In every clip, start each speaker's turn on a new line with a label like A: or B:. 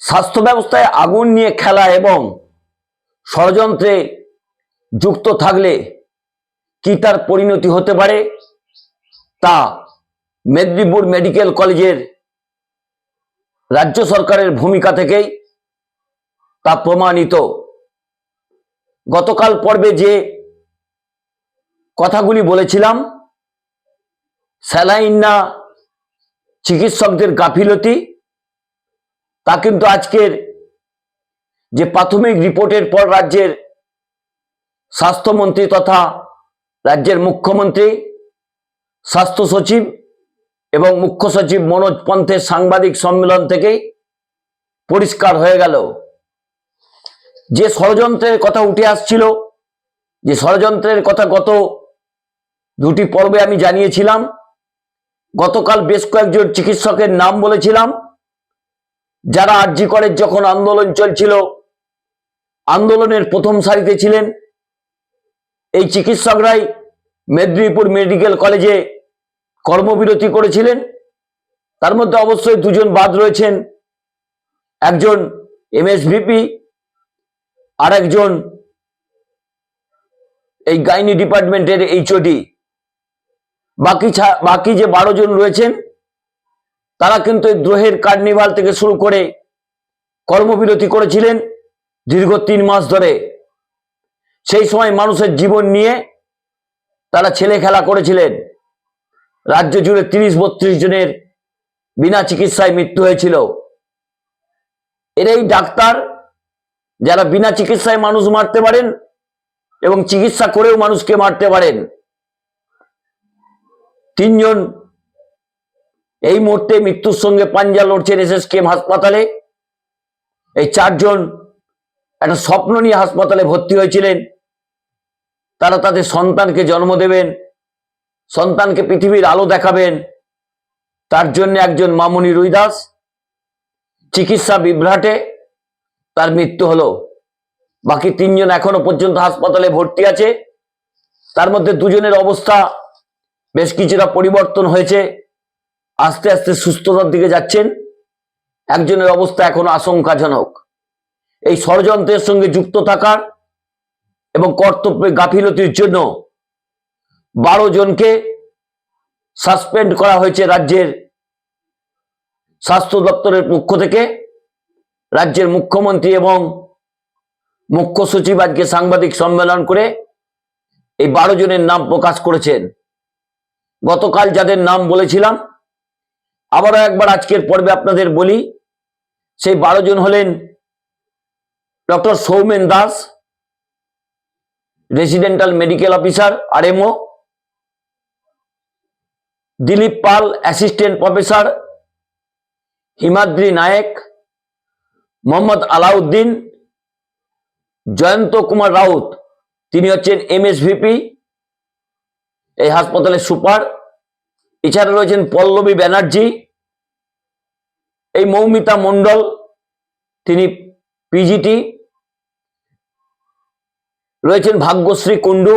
A: স্বাস্থ্য ব্যবস্থায় আগুন নিয়ে খেলা এবং ষড়যন্ত্রে যুক্ত থাকলে কি তার পরিণতি হতে পারে? তা মেদিনীপুর মেডিকেল কলেজের রাজ্য সরকারের ভূমিকা থেকেই তা প্রমাণিত। গতকাল পর্বে যে কথাগুলি বলেছিলাম, স্যালাইন না চিকিৎসকদের গাফিলতি তা কিন্তু আজকের যে প্রাথমিক রিপোর্টের পর রাজ্যের স্বাস্থ্যমন্ত্রী তথা রাজ্যের মুখ্যমন্ত্রী, স্বাস্থ্য সচিব এবং মুখ্য সচিব মনোজ পন্থের সাংবাদিক সম্মেলন থেকেই পরিষ্কার হয়ে গেল। যে ষড়যন্ত্রের কথা উঠে আসছিল, যে ষড়যন্ত্রের কথা গত দুটি পর্বে আমি জানিয়েছিলাম, গতকাল বেশ কয়েকজন চিকিৎসকের নাম বলেছিলাম যারা আরজি করের যখন আন্দোলন চলছিল, আন্দোলনের প্রথম সারিতে ছিলেন এই চিকিৎসকরাই মেদিনীপুর মেডিকেল কলেজে কর্মবিরতি করেছিলেন। তার মধ্যে অবশ্যই দুজন বাদ রয়েছেন, একজন এমএসভিপি আর একজন এই গাইনি ডিপার্টমেন্টের এইচওডি। বাকি বাকি যে বারো জন রয়েছেন তারা কিন্তু এই দ্রোহের কার্নিভাল থেকে শুরু করে কর্মবিরতি করেছিলেন দীর্ঘ তিন মাস ধরে। সেই সময় মানুষের জীবন নিয়ে তারা ছেলে খেলা করেছিলেন। রাজ্য জুড়ে তিরিশ বত্রিশ জনের বিনা চিকিৎসায় মৃত্যু হয়েছিল। এরাই ডাক্তার যারা বিনা চিকিৎসায় মানুষ মারতে পারেন এবং চিকিৎসা করেও মানুষকে মারতে পারেন। তিনজন এই মুহূর্তে মৃত্যুর সঙ্গে পাঞ্জা লড়ছেন এসএসকেএম হাসপাতালে। এই চারজন একটা স্বপ্ন নিয়ে হাসপাতালে ভর্তি হয়েছিলেন। তারা তাদের সন্তানকে জন্ম দেবেন, সন্তানকে পৃথিবীর আলো দেখাবেন। তার জন্য একজন মামনি রুইদাস, চিকিৎসা বিভ্রাটে তার মৃত্যু হলো। বাকি তিনজন এখনও পর্যন্ত হাসপাতালে ভর্তি আছে। তার মধ্যে দুজনের অবস্থা বেশ কিছুটা পরিবর্তন হয়েছে। আস্তে আস্তে সুস্থতার দিকে যাচ্ছেন। একজনের অবস্থা এখনও আশঙ্কাজনক। এই ষড়যন্ত্রের সঙ্গে যুক্ত থাকার এবং কর্তব্যে গাফিলতির জন্য বারো জনকে সাসপেন্ড করা হয়েছে রাজ্যের স্বাস্থ্য দপ্তরের পক্ষ থেকে। রাজ্যের মুখ্যমন্ত্রী এবং মুখ্য সচিব আজকে সাংবাদিক সম্মেলন করে এই বারো জনের নাম প্রকাশ করেছেন। গতকাল যাদের নাম বলেছিলাম আবারও একবার আজকের পর্বে আপনাদের বলি, সেই বারো জন হলেন doctor Soumen Das residential medical officer, RMO, Dilip Pal, assistant professor, Himadri Nayek, Mohammad Alauddin, Joyanta Kumar Raut, তিনি হচ্ছেন এমএসভিপি, এই হাসপাতালের সুপার। এছাড়া রয়েছেন পল্লবী ব্যানার্জি, এই মৌমিতা মণ্ডল, তিনি পিজিটি রয়েছেন ভাগ্যশ্রী কুণ্ডু,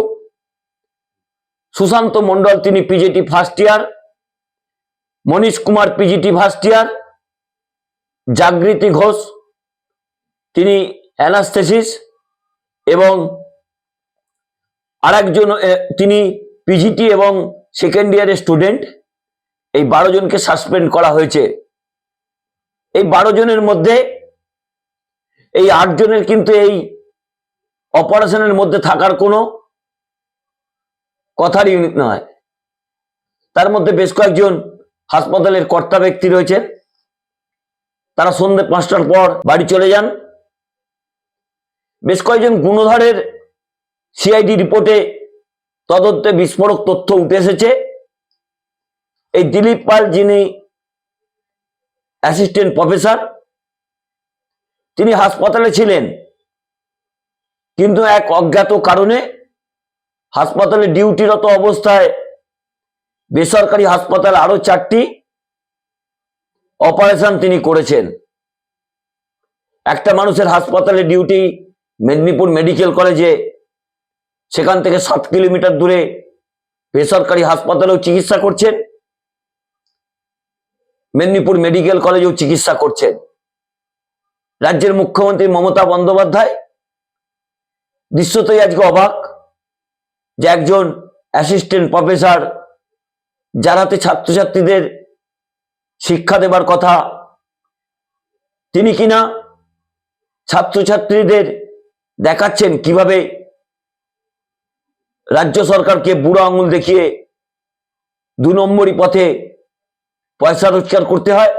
A: সুশান্ত মণ্ডল তিনি PGT first year Manish Kumar PGT first year Jagriti Ghosh, তিনি অ্যানাস্থেসিস এবং আরেকজন তিনি পিজিটি এবং সেকেন্ড ইয়ারের স্টুডেন্ট এই বারো জনকে সাসপেন্ড করা হয়েছে। এই বারো জনের মধ্যে, এই আট জনের কিন্তু এই অপারেশনের মধ্যে থাকার কোনো কথার ইউনিট নয়। তার মধ্যে বেশ কয়েকজন হাসপাতালের কর্তা ব্যক্তি রয়েছেন। তারা সন্ধ্যে পাঁচটার পর বাড়ি চলে যান। বেশ কয়েকজন গুণধরের সিআইডি রিপোর্টে তদন্তে বিস্ফোরক তথ্য উঠে এসেছে। এই দিলীপ পাল যিনি অ্যাসিস্ট্যান্ট প্রফেসর তিনি হাসপাতালে ছিলেন, কিন্তু এক অজ্ঞাত কারণে হাসপাতালে ডিউটিরত অবস্থায় বেসরকারি হাসপাতাল আরও চারটি অপারেশন তিনি করেছেন। একটা মানুষের হাসপাতালে ডিউটি মেদিনীপুর মেডিকেল কলেজে, সেখান থেকে সাত কিলোমিটার দূরে বেসরকারি হাসপাতালেও চিকিৎসা করছেন। মেদিনীপুর মেডিকেল কলেজেও চিকিৎসা করছেন। রাজ্যের মুখ্যমন্ত্রী মমতা বন্দ্যোপাধ্যায়। দৃশ্যতই আজকে অবাক যে একজন অ্যাসিস্ট্যান্ট প্রফেসর যারাতে ছাত্রছাত্রীদের শিক্ষা দেবার কথা, তিনি কিনা ছাত্রছাত্রীদের দেখাচ্ছেন কীভাবে রাজ্য সরকারকে বুড়ো আঙুল দেখিয়ে দু নম্বরই পথে পয়সা রোজগার করতে হয়।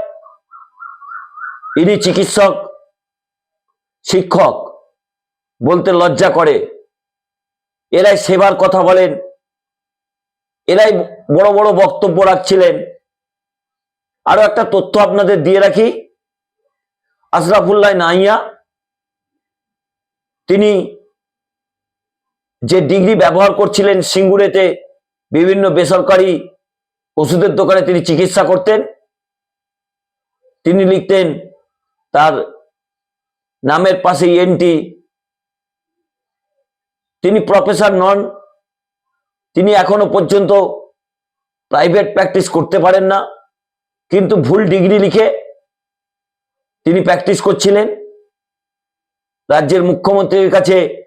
A: ইনি চিকিৎসক, শিক্ষক, বলতে লজ্জা করে। এরাই সেবার কথা বলেন। এরাই বড় বড় বক্তব্য রাখছিলেন। আরও একটা তথ্য আপনাদের দিয়ে রাখি। আশরাফুল্লাহ নাইয়া, তিনি যে ডিগ্রি ব্যবহার করছিলেন সিঙ্গুরেতে, বিভিন্ন বেসরকারি ওষুধের দোকানে তিনি চিকিৎসা করতেন। তিনি লিখতেন, তার নামের পাশে এনটি তিনি প্রফেসর নন। তিনি এখনও পর্যন্ত প্রাইভেট প্র্যাকটিস করতে পারেন না। কিন্তু ভুল ডিগ্রি লিখে তিনি প্র্যাকটিস করছিলেন। রাজ্যের মুখ্যমন্ত্রীর কাছে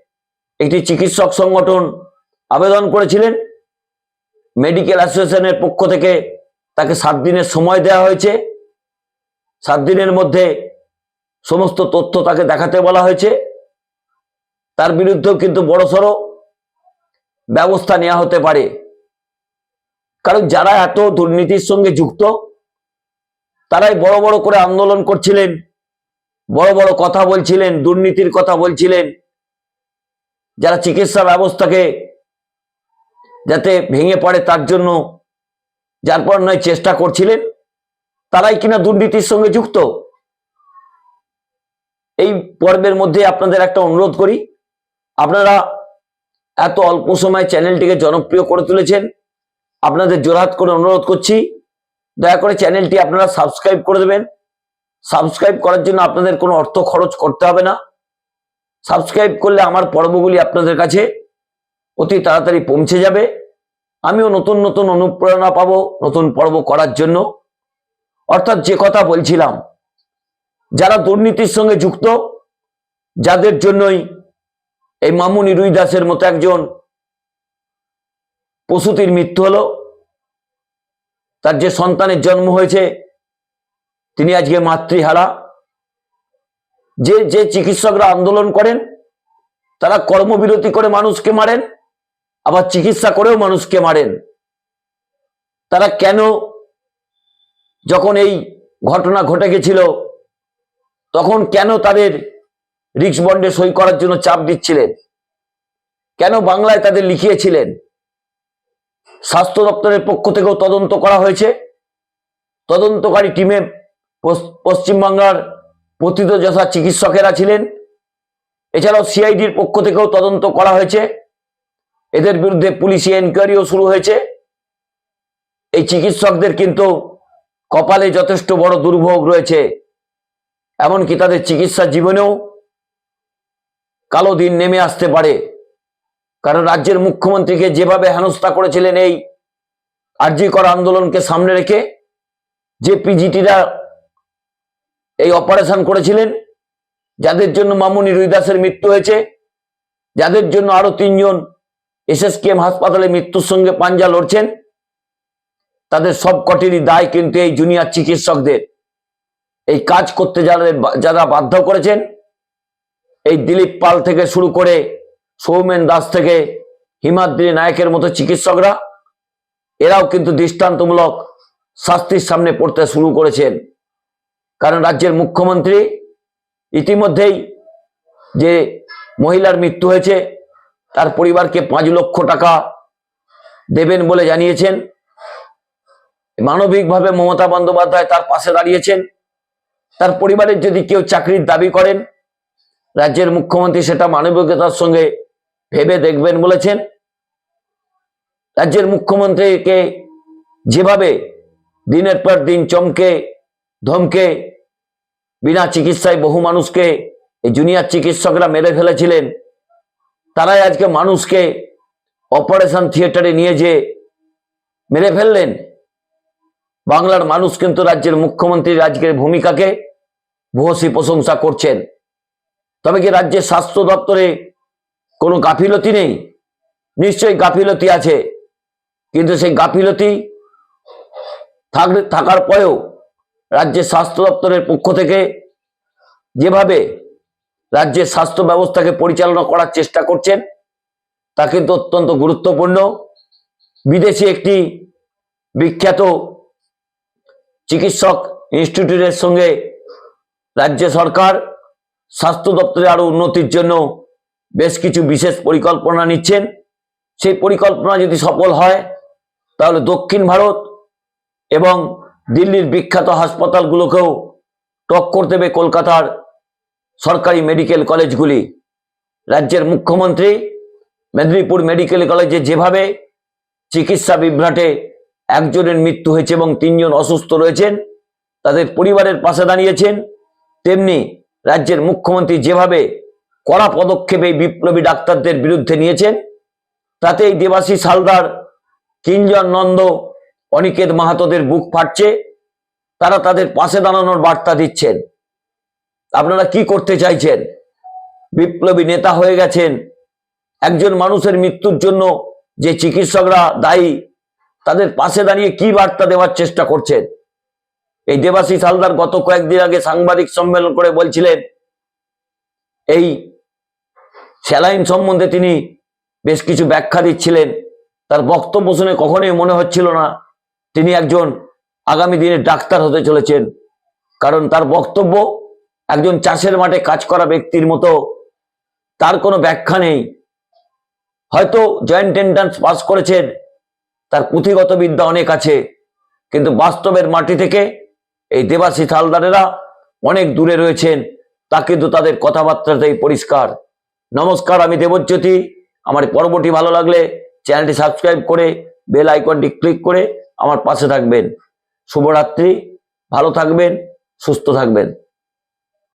A: একটি চিকিৎসক সংগঠন আবেদন করেছিলেন। মেডিকেল অ্যাসোসিয়েশনের পক্ষ থেকে তাকে সাত দিনের সময় দেওয়া হয়েছে। সাত দিনের মধ্যে সমস্ত তথ্য তাকে দেখাতে বলা হয়েছে। তার বিরুদ্ধেও কিন্তু বড়সড় ব্যবস্থা নেওয়া হতে পারে। কারণ যারা এত দুর্নীতির সঙ্গে যুক্ত, তারাই বড় বড় করে আন্দোলন করছিলেন, বড় বড় কথা বলছিলেন, দুর্নীতির কথা বলছিলেন। যারা চিকিৎসা ব্যবস্থাকে যাতে ভেঙে পড়ে তার জন্য, যার পর নয় চেষ্টা করছিলেন, তারাই কিনা দুর্নীতির সঙ্গে যুক্ত? এই পর্বের মধ্যে আপনাদের একটা অনুরোধ করি, আপনারা এত অল্প সময় চ্যানেলটিকে জনপ্রিয় করে তুলেছেন, আপনাদের জোরহাত করে অনুরোধ করছি, দয়া করে চ্যানেলটি আপনারা সাবস্ক্রাইব করে দেবেন, সাবস্ক্রাইব করার জন্য আপনাদের কোনো অর্থ খরচ করতে হবে না, সাবস্ক্রাইব করলে আমার পর্বগুলি আপনাদের কাছে অতি তাড়াতাড়ি পৌঁছে যাবে। আমিও নতুন নতুন অনুপ্রেরণা পাবো নতুন পর্ব করার জন্য। অর্থাৎ যে কথা বলছিলাম, যারা দুর্নীতির সঙ্গে যুক্ত, যাদের জন্যই এই মামুনি রুই দাসের মতো একজন প্রসূতির মৃত্যু হলো, তার যে সন্তানের জন্ম হয়েছে, তিনি আজকে মাতৃহারা। যে যে চিকিৎসকরা আন্দোলন করেন, তারা কর্মবিরতি করে মানুষকে মারেন আবার চিকিৎসা করেও মানুষকে মারেন। তারা কেন যখন এই ঘটনা ঘটে গেছিল, তখন কেন তাদের রিক্স বন্ডে সই করার জন্য চাপ দিচ্ছিলেন? কেন বাংলায় তাদের লিখিয়েছিলেন? স্বাস্থ্য দপ্তরের পক্ষ থেকেও তদন্ত করা হয়েছে। তদন্তকারী টিমে পশ্চিমবাংলার প্রথিতযশা চিকিৎসকেরা ছিলেন। এছাড়াও সিআইডির পক্ষ থেকেও তদন্ত করা হয়েছে। এদের বিরুদ্ধে পুলিশি এনকোয়ারিও শুরু হয়েছে। এই চিকিৎসকদের কিন্তু কপালে যথেষ্ট বড় দুর্ভোগ রয়েছে। এমনকি তাদের চিকিৎসা জীবনেও কালো দিন নেমে আসতে পারে। কারণ রাজ্যের মুখ্যমন্ত্রীকে যেভাবে হেনস্থা করেছিলেন এই আরজি করা আন্দোলনকে সামনে রেখে, যে পিজিটিরা এই অপারেশন করেছিলেন, যাদের জন্য মামুনি রুইদাসের মৃত্যু হয়েছে, যাদের জন্য আরও তিনজন এসএসকেএম হাসপাতালে মৃত্যুর সঙ্গে পাঞ্জা লড়ছেন। তাদের সব কটিরই দায় কিন্তু এই জুনিয়র চিকিৎসকদের। এই কাজ করতে যারা যারা বাধ্য করেছেন, এই দিলীপ পাল থেকে শুরু করে সৌমেন দাস থেকে হিমাদ্রি নায়কের মতো চিকিৎসকরা, এরাও কিন্তু দৃষ্টান্তমূলক শাস্তির সামনে পড়তে শুরু করেছেন। কারণ রাজ্যের মুখ্যমন্ত্রী ইতিমধ্যেই যে মহিলার মৃত্যু হয়েছে তার পরিবারকে পাঁচ লক্ষ টাকা দেবেন বলে জানিয়েছেন। মানবিকভাবে মমতা বন্দ্যোপাধ্যায় তার পাশে দাঁড়িয়েছেন। তার পরিবারের যদি কেউ চাকরির দাবি করেন, রাজ্যের মুখ্যমন্ত্রী সেটা মানবিকতার সঙ্গে ভেবে দেখবেন বলেছেন। রাজ্যের মুখ্যমন্ত্রীকে যেভাবে দিনের পর দিন চমকে, ধমকে, বিনা চিকিৎসায় বহু মানুষকে এই জুনিয়র চিকিৎসকরা মেরে ফেলেছিলেন তারাই আজকে মানুষকে অপারেশন থিয়েটারে নিয়ে যে মেরে ফেললেন, বাংলার মানুষ কিন্তু রাজ্যের মুখ্যমন্ত্রীর আজকের ভূমিকাকে ভূয়সী প্রশংসা করছেন। তবে কি রাজ্যের স্বাস্থ্য দপ্তরে কোনো গাফিলতি নেই? নিশ্চয়ই গাফিলতি আছে, কিন্তু সেই গাফিলতি থাকলে থাকার পরেও রাজ্যের স্বাস্থ্য দপ্তরের পক্ষ থেকে যেভাবে রাজ্যের স্বাস্থ্য ব্যবস্থাকে পরিচালনা করার চেষ্টা করছেন। তা কিন্তু অত্যন্ত গুরুত্বপূর্ণ। বিদেশি একটি বিখ্যাত চিকিৎসক ইনস্টিটিউটের সঙ্গে রাজ্য সরকার, স্বাস্থ্য দপ্তরে আরও উন্নতির জন্য বেশ কিছু বিশেষ পরিকল্পনা নিচ্ছেন। সেই পরিকল্পনা যদি সফল হয়, তাহলে দক্ষিণ ভারত এবং দিল্লির বিখ্যাত হাসপাতালগুলোকেও টক্কর দেবে কলকাতার সরকারি মেডিকেল কলেজগুলি, রাজ্যের মুখ্যমন্ত্রী, মেদিনীপুর মেডিকেল কলেজে যেভাবে চিকিৎসা বিভ্রাটে একজনের মৃত্যু হয়েছে এবং তিনজন অসুস্থ রয়েছেন, তাদের পরিবারের পাশে দাঁড়িয়েছেন, তেমনি রাজ্যের মুখ্যমন্ত্রী যেভাবে কড়া পদক্ষেপে বিপ্লবী ডাক্তারদের বিরুদ্ধে নিয়েছেন তাতে এই দেবাশিস সালদার কিঞ্জন নন্দ, অনিকেত মাহাতোদের বুক ফাটছে, তারা তাদের পাশে দাঁড়ানোর বার্তা দিচ্ছেন। আপনারা কি করতে চাইছেন? বিপ্লবী নেতা হয়ে গেছেন। একজন মানুষের মৃত্যুর জন্য যে চিকিৎসকরা দায়ী, তাদের পাশে দাঁড়িয়ে কি বার্তা দেওয়ার চেষ্টা করছেন? এই দেবাশিস হালদার গত কয়েকদিন আগে সাংবাদিক সম্মেলন করে বলছিলেন, এই স্যালাইন সম্বন্ধে তিনি বেশ কিছু ব্যাখ্যা দিচ্ছিলেন। তার বক্তব্য শুনে কখনোই মনে হচ্ছিল না তিনি একজন আগামী দিনে ডাক্তার হতে চলেছেন। কারণ তার বক্তব্য একজন চাষের মাঠে কাজ করা ব্যক্তির মতো তার কোনো ব্যাখ্যা নেই। হয়তো জয়েন্ট এন্ট্রান্স পাস করেছেন, তার পুঁথিগত বিদ্যা অনেক আছে, কিন্তু বাস্তবের মাটি থেকে এই দেবাশিস হালদারেরা অনেক দূরে রয়েছেন, তা কিন্তু তাদের কথাবার্তাতেই পরিষ্কার। নমস্কার, আমি দেবজ্যোতি। আমার পর্বটি ভালো লাগলে চ্যানেলটি সাবস্ক্রাইব করে বেল আইকনটি ক্লিক করে আমার পাশে থাকবেন। শুভরাত্রি, ভালো থাকবেন, সুস্থ থাকবেন।